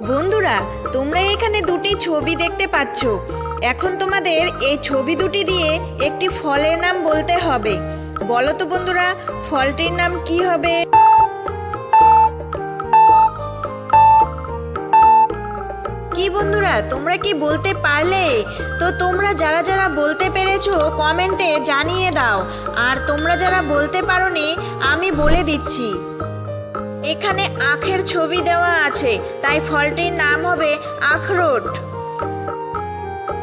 বন্ধুরা, তোমরা এখানে দুটি ছবি দেখতে পাচ্ছ। এখন তোমাদের এই ছবি দুটি দিয়ে একটি ফলের নাম বলতে হবে। বলো তো বন্ধুরা, ফলটির নাম কি হবে? কি বন্ধুরা, তোমরা কি বলতে পারলে? তো তোমরা যারা যারা বলতে পেরেছ, কমেন্টে জানিয়ে দাও। আর তোমরা যারা বলতে পারোনি, আমি বলে দিচ্ছি। এখানে আখের ছবি দেওয়া আছে, তাই ফলটির নাম হবে আখরোট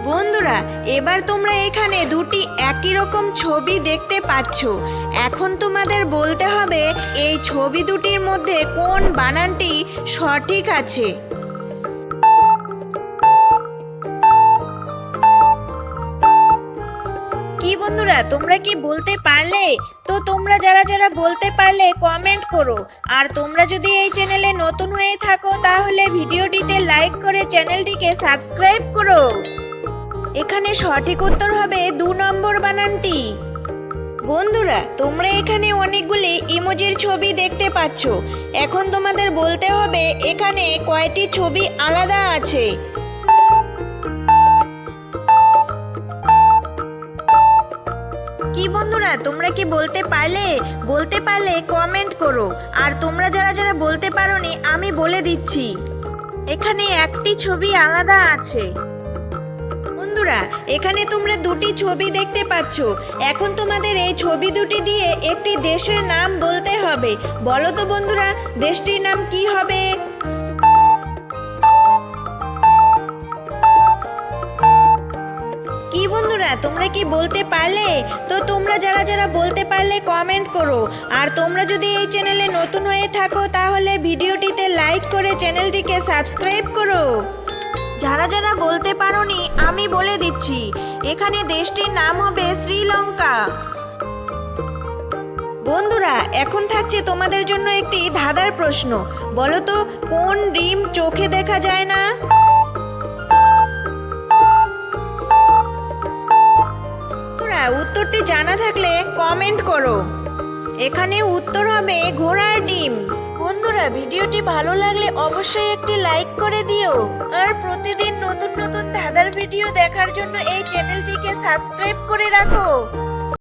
বন্ধুরা, এবার তোমরা এখানে দুটি একই রকম ছবি দেখতে পাচ্ছ। এখন তোমাদের বলতে হবে, এই ছবি দুটির মধ্যে কোন বানানটি সঠিক আছে? বন্ধুরা, তোমরা কি বলতে পারলে? তো তোমরা যারা যারা বলতে পারলে কমেন্ট করো। আর তোমরা যদি এই চ্যানেলে নতুন হয়ে থাকো, তাহলে ভিডিওটিতে লাইক করে চ্যানেলটিকে সাবস্ক্রাইব করো। এখানে সঠিক উত্তর হবে দু নম্বর বানানটি। বন্ধুরা, তোমরা এখানে অনেকগুলি ইমোজির ছবি দেখতে পাচ্ছ। এখন তোমাদের বলতে হবে, এখানে কয়টি ছবি আলাদা আছে? তোমরা কি বলতে পারলে? বলতে পারলে কমেন্ট করো। আর তোমরা যারা যারা বলতে পারোনি, আমি বলে দিচ্ছি। এখানে একটি ছবি আলাদা আছে। বন্ধুরা, এখানে তোমরা দুটি ছবি দেখতে পাচ্ছ। এখন তোমাদের এই ছবি দুটি দিয়ে একটি দেশের নাম বলতে হবে। বলো তো বন্ধুরা, দেশটির নাম কি হবে? তোমরা কি বলতে পারলে? তো তোমরা যারা যারা বলতে পারলে কমেন্ট করো। আর তোমরা যদি এই চ্যানেলে নতুন হয়ে থাকো, তাহলে ভিডিওটিতে লাইক করে চ্যানেলটিকে সাবস্ক্রাইব করো। যারা যারা বলতে পারোনি, আমি বলে দিচ্ছি, এখানে দেশটির নাম হবে শ্রীলঙ্কা। বন্ধুরা, এখন থাকছে তোমাদের জন্য একটি ধাঁধার প্রশ্ন। বলো তো, কোন ডিম চোখে দেখা যায় না? বন্ধুরা উত্তরটি জানা থাকলে কমেন্ট করো। এখানে উত্তর হবে ঘোড়ার ডিম। বন্ধুরা, ভিডিওটি ভালো লাগলে অবশ্যই একটি লাইক করে দিও। আর প্রতিদিন নতুন নতুন ধাঁধার ভিডিও দেখার জন্য এই চ্যানেলটিকে সাবস্ক্রাইব করে রাখো।